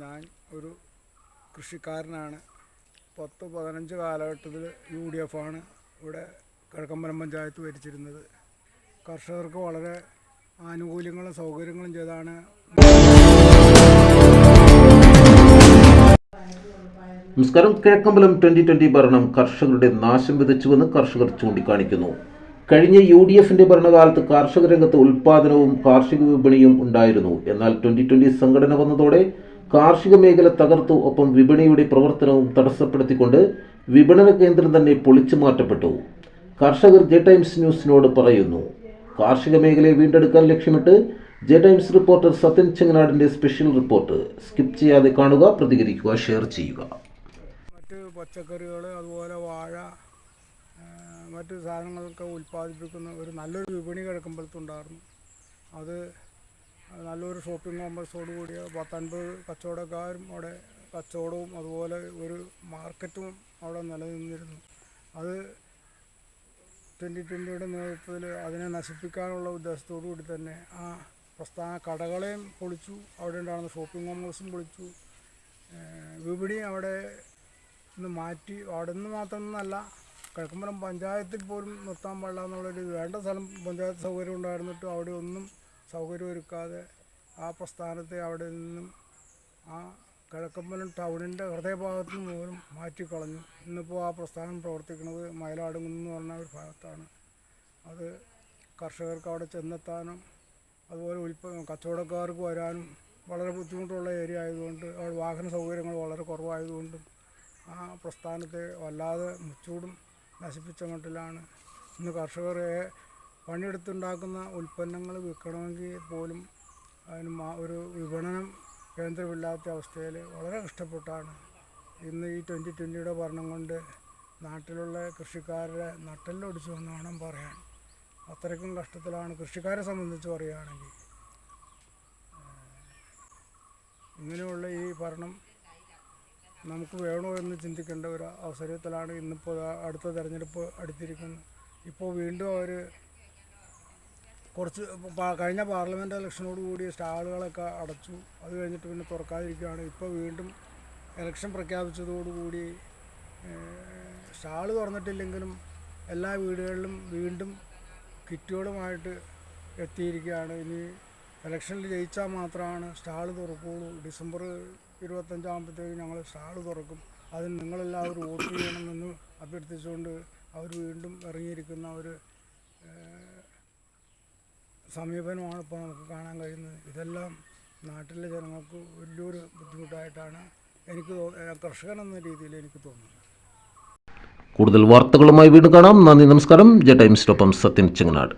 ഞാൻ ഒരു കൃഷിക്കാരനാണ്. പത്ത് പതിനഞ്ച് കാലഘട്ടത്തിൽ യു ഡി എഫ് ആണ് ഇവിടെ കിഴക്കമ്പലം പഞ്ചായത്ത് ഭരിച്ചിരുന്നത്. കർഷകർക്ക് വളരെ ആനുകൂല്യങ്ങളും സൗകര്യങ്ങളും ചെയ്താണ്. നമസ്കാരം. കിഴക്കമ്പലം ട്വന്റി ട്വന്റി ഭരണം കർഷകരുടെ നാശം വിതച്ചുവെന്ന് കർഷകർ ചൂണ്ടിക്കാണിക്കുന്നു. കഴിഞ്ഞ യു ഡി എഫിന്റെ ഭരണകാലത്ത് കാർഷിക രംഗത്ത് ഉൽപാദനവും കാർഷിക വിപണിയും ഉണ്ടായിരുന്നു. എന്നാൽ ട്വന്റി ട്വന്റി സംഘടന വന്നതോടെ കാർഷിക മേഖല തകർത്തു ഒപ്പം വിപണിയുടെ പ്രവർത്തനവും തടസ്സപ്പെടുത്തിക്കൊണ്ട് വിപണന കേന്ദ്രം തന്നെ പൊളിച്ചു മാറ്റപ്പെട്ടു. കർഷകർ ജെ ടൈംസ് ന്യൂസിനോട് പറയുന്നു. കാർഷിക മേഖലയെ വീണ്ടെടുക്കാൻ ലക്ഷ്യമിട്ട് ജെ ടൈംസ് റിപ്പോർട്ടർ സത്യൻ ചെങ്ങനാടിന്റെ സ്പെഷ്യൽ റിപ്പോർട്ട്. സ്കിപ്പ് ചെയ്യാതെ കാണുക പ്രതികരിക്കുക ഷെയർ ചെയ്യുക. മറ്റ് പച്ചക്കറികൾ അതുപോലെ വാഴ മറ്റ് സാധനങ്ങളൊക്കെ ഉൽപ്പാദിപ്പിക്കുന്ന ഒരു നല്ലൊരു വിപണി കിടക്കുമ്പോഴത്തുണ്ടായിരുന്നു. അത് നല്ലൊരു ഷോപ്പിംഗ് കോംപ്ലക്സോട് കൂടിയ പത്തൻപത് കച്ചവടക്കാരും അവിടെ കച്ചവടവും അതുപോലെ ഒരു മാർക്കറ്റും അവിടെ നിലനിന്നിരുന്നു. അത് ട്വന്റി ട്വന്റിയുടെ നേതൃത്വത്തിൽ അതിനെ നശിപ്പിക്കാനുള്ള ഉദ്ദേശത്തോടു കൂടി തന്നെ ആ പ്രസ്ഥാന കടകളെയും പൊളിച്ചു അവിടെ ഉണ്ടാകുന്ന ഷോപ്പിംഗ് കോംപ്ലക്സും പൊളിച്ചു. വിപണിയും വിപണി അവിടെ നിന്ന് മാറ്റി അവിടെ നിന്ന് മാത്രമെന്നല്ല കിഴക്കുമ്പലം പഞ്ചായത്തിൽ പോലും നിർത്താൻ പാടില്ല എന്നുള്ളൊരു വേണ്ട സ്ഥലം പഞ്ചായത്ത് സൗകര്യം ഉണ്ടായിരുന്നിട്ടും അവിടെ ഒന്നും സൗകര്യം ഒരുക്കാതെ ആ പ്രസ്ഥാനത്തെ അവിടെ നിന്നും ആ കിഴക്കമ്പലം ടൗണിന്റെ ഹൃദയഭാഗത്ത് നിന്ന് പോലും മാറ്റിക്കളഞ്ഞു. ഇന്നിപ്പോൾ ആ പ്രസ്ഥാനം പ്രവർത്തിക്കുന്നത് മയിലാടുങ്ങുന്നു പറഞ്ഞ ഒരു ഭാഗത്താണ്. അത് കർഷകർക്ക് അവിടെ ചെന്നെത്താനും അതുപോലെ ഉൽപ്പ കച്ചവടക്കാർക്ക് വരാനും വളരെ ബുദ്ധിമുട്ടുള്ള ഏരിയ ആയതുകൊണ്ട് അവിടെ വാഹന സൗകര്യങ്ങൾ വളരെ കുറവായതുകൊണ്ടും ആ പ്രസ്ഥാനത്തെ വല്ലാതെ മുച്ചൂടും നശിപ്പിച്ച മട്ടിലാണ് ഇന്ന് കർഷകരെ പണിയെടുത്തുണ്ടാക്കുന്ന ഉൽപ്പന്നങ്ങൾ വിൽക്കണമെങ്കിൽ പോലും അതിന് ഒരു വിപണനം കേന്ദ്രമില്ലാത്ത അവസ്ഥയിൽ വളരെ കഷ്ടപ്പെട്ടാണ്. ഇന്ന് ഈ ട്വന്റി ട്വന്റിയുടെ ഭരണം കൊണ്ട് നാട്ടിലുള്ള കൃഷിക്കാരുടെ നട്ടെല്ലൊടിച്ചു എന്ന് വേണം പറയാൻ. അത്രയ്ക്കും കഷ്ടത്തിലാണ് കൃഷിക്കാരെ സംബന്ധിച്ച് പറയുകയാണെങ്കിൽ. ഇങ്ങനെയുള്ള ഈ ഭരണം നമുക്ക് വേണോ എന്ന് ചിന്തിക്കേണ്ട ഒരു അവസരത്തിലാണ് ഇന്നിപ്പോൾ അടുത്ത തിരഞ്ഞെടുപ്പ് അടുത്തിരിക്കുന്നത്. ഇപ്പോൾ വീണ്ടും അവർ കുറച്ച് കഴിഞ്ഞ പാർലമെന്റ് ഇലക്ഷനോട് കൂടി സ്റ്റാളുകളൊക്കെ അടച്ചു. അത് കഴിഞ്ഞിട്ട് പിന്നെ തുറക്കാതിരിക്കുകയാണ്. ഇപ്പോൾ വീണ്ടും ഇലക്ഷൻ പ്രഖ്യാപിച്ചതോടുകൂടി സ്റ്റാൾ തുറന്നിട്ടില്ലെങ്കിലും എല്ലാ വീടുകളിലും വീണ്ടും കിറ്റുകളുമായിട്ട് എത്തിയിരിക്കുകയാണ്. ഇനി ഇലക്ഷനിൽ ജയിച്ചാൽ മാത്രമാണ് സ്റ്റാൾ തുറക്കുകയുള്ളൂ. ഡിസംബർ ഇരുപത്തഞ്ചാകുമ്പോഴത്തേക്ക് ഞങ്ങൾ സ്റ്റാൾ തുറക്കും. അതിന് നിങ്ങളെല്ലാവരും വോട്ട് ചെയ്യണമെന്ന് അഭ്യർത്ഥിച്ചുകൊണ്ട് അവർ വീണ്ടും ഇറങ്ങിയിരിക്കുന്ന ഒരു സമീപനമാണ് ഇപ്പോൾ നമുക്ക് കാണാൻ കഴിയുന്നത്. ഇതെല്ലാം നാട്ടിലെ ജനങ്ങൾക്ക് വലിയൊരു ബുദ്ധിമുട്ടായിട്ടാണ് എനിക്ക് കർഷകൻ എന്ന രീതിയിൽ എനിക്ക് തോന്നുന്നത്. കൂടുതൽ വാർത്തകളുമായി വീണ്ടും കാണാം. നന്ദി നമസ്കാരം. ജെ ടൈംസിനൊപ്പം സത്യൻ ചെങ്ങനാട്.